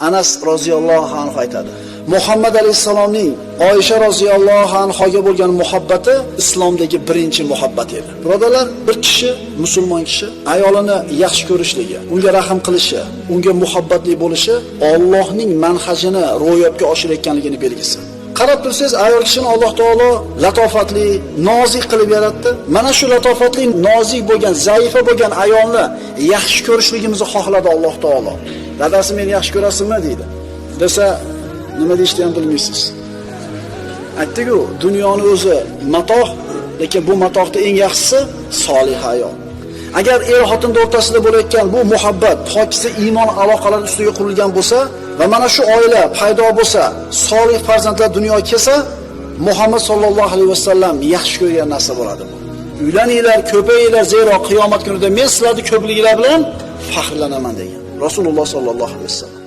Anas roziyallohu anhu aytadi. Muhammad alayhisalomning Oysha roziyallohu anhoga bo'lgan muhabbati islomdagi birinchi muhabbat edi. Birodalar, bir kishi, musulmon kishi ayolini yaxshi ko'rishligi, unga rahm qilishi, unga muhabbatli bo'lishi Allohning manhajini ro'yobga oshirayotganligini belgisi. Qarab tursangiz, ayol kishini Alloh taolo latofatli, nozik qilib yaratdi. Mana shu latofatli, nozik bo'lgan, zaifa bo'lgan ayolni yaxshi ko'rishligimizni xohladi Alloh taolo. Dadasi meni yaxshi ko'rasizmi deydi. Desa, nima deyishni ham bilmaysiz. Aytdiku, dunyoni o'zi matoh, lekin bu matohda eng yaxshisi solih ayol. Agar er xotinning o'rtasida bo'layotgan bu muhabbat, pokiza iymon aloqalari ustiga qurilgan bo'lsa va mana shu oila paydo bo'lsa, solih farzandlar dunyoga kelsa, Muhammad sallallohu alayhi vasallam yaxshi ko'rgan narsa bo'ladi bu. Uylaninglar, ko'payinglar, zero qiyomat kunida men sizlarning ko'pliginglar bilan faxrlanaman degan. Rasululloh sallallohu alayhi vasallam